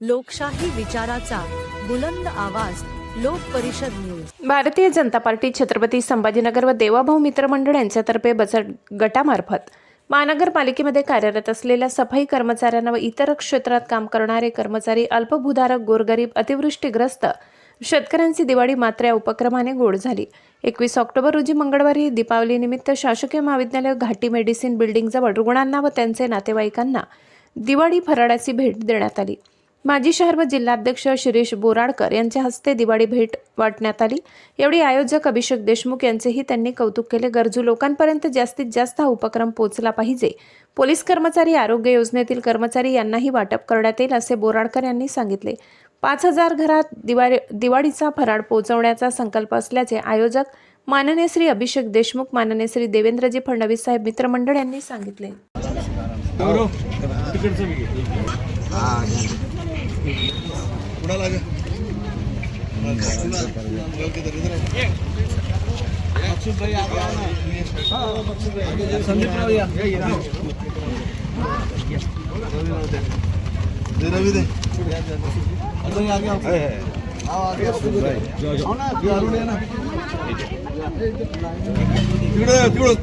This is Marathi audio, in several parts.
लोकशाही विचाराचा बुलंद आवाज लोक परिषद न्यूज. भारतीय जनता पार्टी छत्रपती संभाजीनगर व देवाभाऊ मित्रमंडळ यांच्यातर्फे बचत गटामार्फत महानगरपालिकेमध्ये कार्यरत असलेल्या सफाई कर्मचाऱ्यांना व इतर क्षेत्रात काम करणारे कर्मचारी अल्पभूधारक गोरगरीब अतिवृष्टीग्रस्त शेतकऱ्यांची दिवाळी मात्र या उपक्रमाने गोड झाली. एकवीस ऑक्टोबर रोजी मंगळवारी दीपावलीनिमित्त शासकीय महाविद्यालय घाटी मेडिसिन बिल्डिंगजवळ रुग्णांना व त्यांचे नातेवाईकांना दिवाळी फराळाची भेट देण्यात आली. माजी शहर व जिल्हाध्यक्ष शिरीष बोराडकर यांच्या हस्ते दिवाळी भेट वाटण्यात आली. एवढी आयोजक अभिषेक देशमुख यांचेही त्यांनी कौतुक केले. गरजू लोकांपर्यंत जास्तीत जास्त हा उपक्रम पोहोचला पाहिजे. पोलीस कर्मचारी आरोग्य योजनेतील कर्मचारी यांनाही वाटप करण्यात येईल असे बोराडकर यांनी सांगितले. पाच हजार घरात दिवाळी दिवाळीचा फराळ पोहोचवण्याचा संकल्प असल्याचे आयोजक माननीय श्री अभिषेक देशमुख माननीय श्री देवेंद्रजी फडणवीस साहेब मित्रमंडळ यांनी सांगितले. गौरव तिकडचं बी घे. कुणाला ग? संदीपराव या दे रवी दे अजून आगे आओ. आओ, आगे आओ. आओ ना, तू अरुण ये ना. तिकडे जा, तिकडं.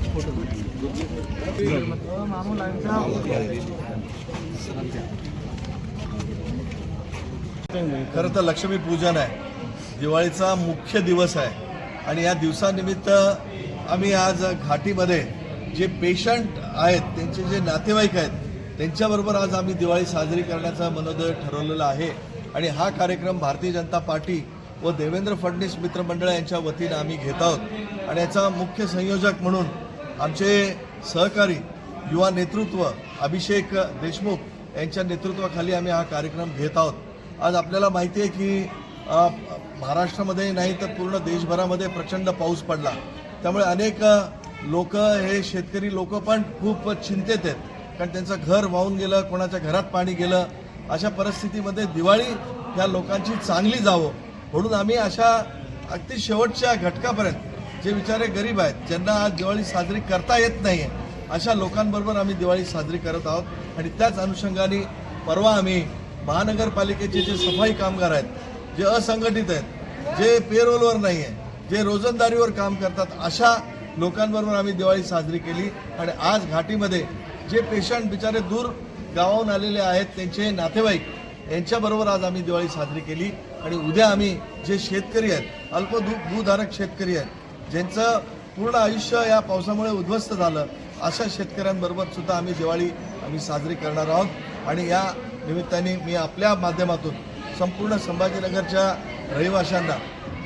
खरं तर लक्ष्मी पूजन आहे. दिवाळीचा मुख्य दिवस आहे. आणि या दिवसानिमित्त आम्ही आज घाटीमध्ये जे पेशंट आहेत त्यांचे जे नातेवाईक आहेत त्यांच्याबरोबर आज आम्ही दिवाळी साजरी करण्याचा मनोदय ठरवलेला आहे. आणि हा कार्यक्रम भारतीय जनता पार्टी व देवेंद्र फडणवीस मित्रमंडळ यांच्या वतीनं आम्ही घेत आहोत. आणि याचा मुख्य संयोजक म्हणून आमचे सहकारी युवा नेतृत्व अभिषेक देशमुख यांच्या नेतृत्वाखाली आम्ही हा कार्यक्रम घेत आहोत. आज आपल्याला माहिती आहे की महाराष्ट्रामध्ये नाही तर पूर्ण देशभरामध्ये प्रचंड पाऊस पडला. त्यामुळे अनेक लोक हे शेतकरी लोक पण खूप चिंतेत आहेत. कारण त्यांचं घर वाहून गेलं कोणाच्या घरात पाणी गेलं. अशा परिस्थितीमध्ये दिवाळी या लोकांची चांगली जावं. म्हणून आम्ही अशा अगदी शेवटच्या घटकापर्यंत जे बिचारे गरीब आहेत ज्यांना आज दिवाळी साजरी करता येत नाही आहे अशा लोकांबरोबर आम्ही दिवाळी साजरी करत आहोत. आणि त्याच अनुषंगाने परवा आम्ही महानगरपालिकेचे जे सफाई कामगार आहेत जे असंघटित आहेत जे पेरोलवर नाही आहे जे रोजंदारीवर काम करतात अशा लोकांबरोबर आम्ही दिवाळी साजरी केली. आणि आज घाटीमध्ये जे पेशंट बिचारे दूर गावाहून आलेले आहेत त्यांचे नातेवाईक यांच्याबरोबर आज आम्ही दिवाळी साजरी केली. आणि उद्या आम्ही जे शेतकरी आहेत अल्प भूधारक शेतकरी आहेत ज्यांचं पूर्ण आयुष्य या पावसामुळे उद्ध्वस्त झालं अशा शेतकऱ्यांबरोबर सुद्धा आम्ही दिवाळी आम्ही साजरी करणार आहोत. आणि या निमित्ताने मी आपल्या माध्यमातून संपूर्ण संभाजीनगरच्या रहिवाशांना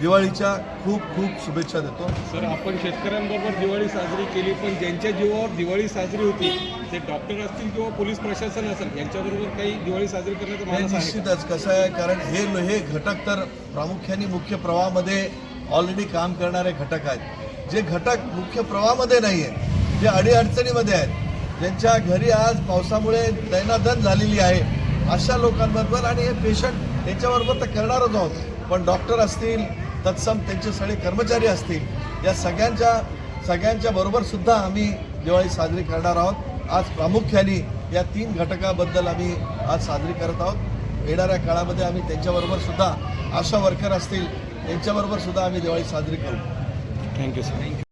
दिवाळीच्या खूप खूप शुभेच्छा देतो सर आपण शेतकऱ्यांबरोबर दिवाळी साजरी केली पण ज्यांच्या जीवावर दिवाळी साजरी होती ते डॉक्टर असतील किंवा पोलीस प्रशासन असेल यांच्याबरोबर काही दिवाळी साजरी करण्याचं? निश्चितच कसं आहे कारण हे हे घटक तर प्रामुख्याने मुख्य प्रवाहामध्ये ऑलरेडी काम करणारे घटक आहेत जे घटक मुख्य प्रवाहामध्ये नाही आहेत जे अडीअडचणीमध्ये आहेत ज्यांच्या घरी आज पावसामुळे दैनादन झालेली आहे अशा लोकांबरोबर आणि हे पेशंट त्यांच्याबरोबर तर करणारच आहोत. पण डॉक्टर असतील तत्सम त्यांचे सगळे कर्मचारी असतील या सगळ्यांच्या सगळ्यांच्या बरोबर सुद्धा आम्ही दिवाळी साजरी करणार आहोत. आज प्रामुख्याने या तीन घटकाबद्दल आम्ही आज साजरी करत आहोत. येणाऱ्या काळामध्ये आम्ही त्यांच्याबरोबर सुद्धा आशा वर्कर असतील त्यांच्याबरोबर सुद्धा आम्ही दिवाळी साजरी करू. Thank you sir